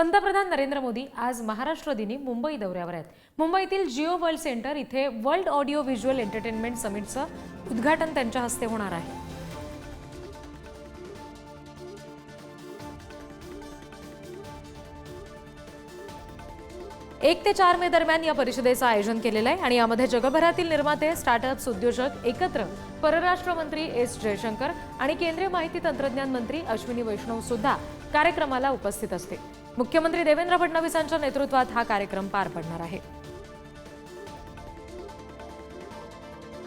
पंतप्रधान नरेंद्र मोदी आज महाराष्ट्र दिनी मुंबई दौऱ्यावर आहेत. मुंबईतील जिओ वर्ल्ड सेंटर इथे वर्ल्ड ऑडिओ व्हिज्युअल एंटरटेनमेंट समिटचं उद्घाटन त्यांच्या हस्ते होणार आहे. एक ते चार मे दरम्यान या परिषदेचं आयोजन केलेलं आहे आणि यामध्ये जगभरातील निर्माते स्टार्टअप्स उद्योजक एकत्र परराष्ट्र मंत्री एस जयशंकर आणि केंद्रीय माहिती तंत्रज्ञान मंत्री अश्विनी वैष्णव सुद्धा कार्यक्रमाला उपस्थित असतील. मुख्यमंत्री देवेंद्र फडणवीसांच्या नेतृत्वात हा कार्यक्रम पार पडणार आहे.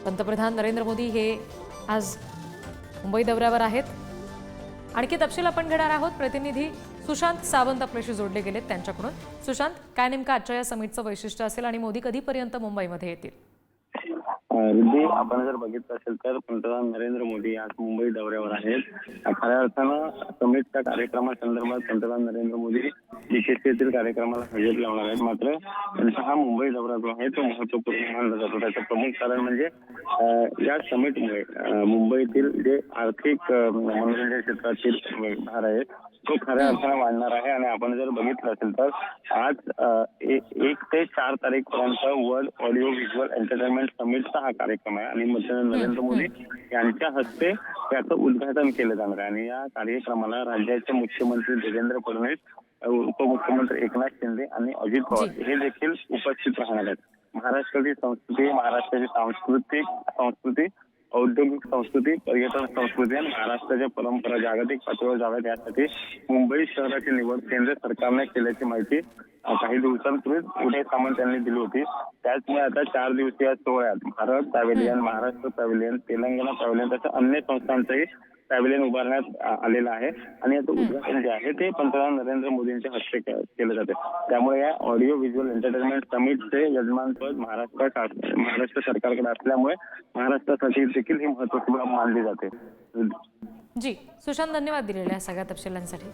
पंतप्रधान नरेंद्र मोदी हे आज मुंबई दौऱ्यावर आहेत. आणखी तपशील आपण घेणार आहोत. प्रतिनिधी सुशांत सावंत आपल्याशी जोडले गेलेत त्यांच्याकडून. सुशांत काय नेमकं आजच्या या समिटचं वैशिष्ट्य असेल आणि मोदी कधीपर्यंत मुंबईमध्ये येतील? रुद्धी म्हणजे आपण जर बघितलं असेल तर पंतप्रधान नरेंद्र मोदी आज मुंबई दौऱ्यावर आहेत. खऱ्या अर्थानं समिटच्या कार्यक्रमासंदर्भात पंतप्रधान नरेंद्र मोदी बीकेसी येथील कार्यक्रमाला हजेरी लावणार आहेत. मात्र त्यांचा हा मुंबई दौरा जो आहे तो महत्त्वपूर्ण मानला जातो. त्याचं प्रमुख कारण म्हणजे या समिटमुळे मुंबईतील जे आर्थिक मनोरंजन क्षेत्रातील भार आहे तो खऱ्या अर्थानं वाढणार आहे. आणि आपण जर बघितलं असेल तर आज एक ते चार तारीख पर्यंत वर्ल्ड ऑडिओ व्हिज्युअल एंटरटेनमेंट समिटचा हा कार्यक्रम आहे. आणि पंतप्रधान नरेंद्र मोदी यांच्या हस्ते याचं उद्घाटन केलं जाणार आहे. आणि या कार्यक्रमाला राज्याचे मुख्यमंत्री देवेंद्र फडणवीस उपमुख्यमंत्री एकनाथ शिंदे आणि अजित पवार हे देखील उपस्थित राहणार आहेत. महाराष्ट्राची संस्कृती महाराष्ट्राची सांस्कृतिक संस्कृती औद्योगिक संस्कृती पर्यटन संस्कृती आणि महाराष्ट्राच्या परंपरा जागतिक पातळीवर जाव्यात यासाठी मुंबई शहराची निवड केंद्र सरकारने केल्याची माहिती काही दिवसांपूर्वीच उदय सामंत यांनी दिली होती. त्याचमुळे आता चार दिवसीय सोहळ्यात Bharat pavilion Maharashtra pavilion Telangana pavilion तसं अन्य संस्थांचाही पॅव्हिलियन उभारण्यात आलेलं आहे. आणि याचं उद्घाटन जे आहे ते पंतप्रधान नरेंद्र मोदींच्या हस्ते केलं जाते. त्यामुळे या ऑडिओ व्हिज्युअल एंटरटेनमेंट समिटचे यजमानपद महाराष्ट्र महाराष्ट्र सरकारकडे असल्यामुळे महाराष्ट्रासाठी देखील ही महत्त्वपूर्ण बाब मानली जाते. जी सुशांत धन्यवाद दिलेल्या सगळ्या तपशिलांसाठी.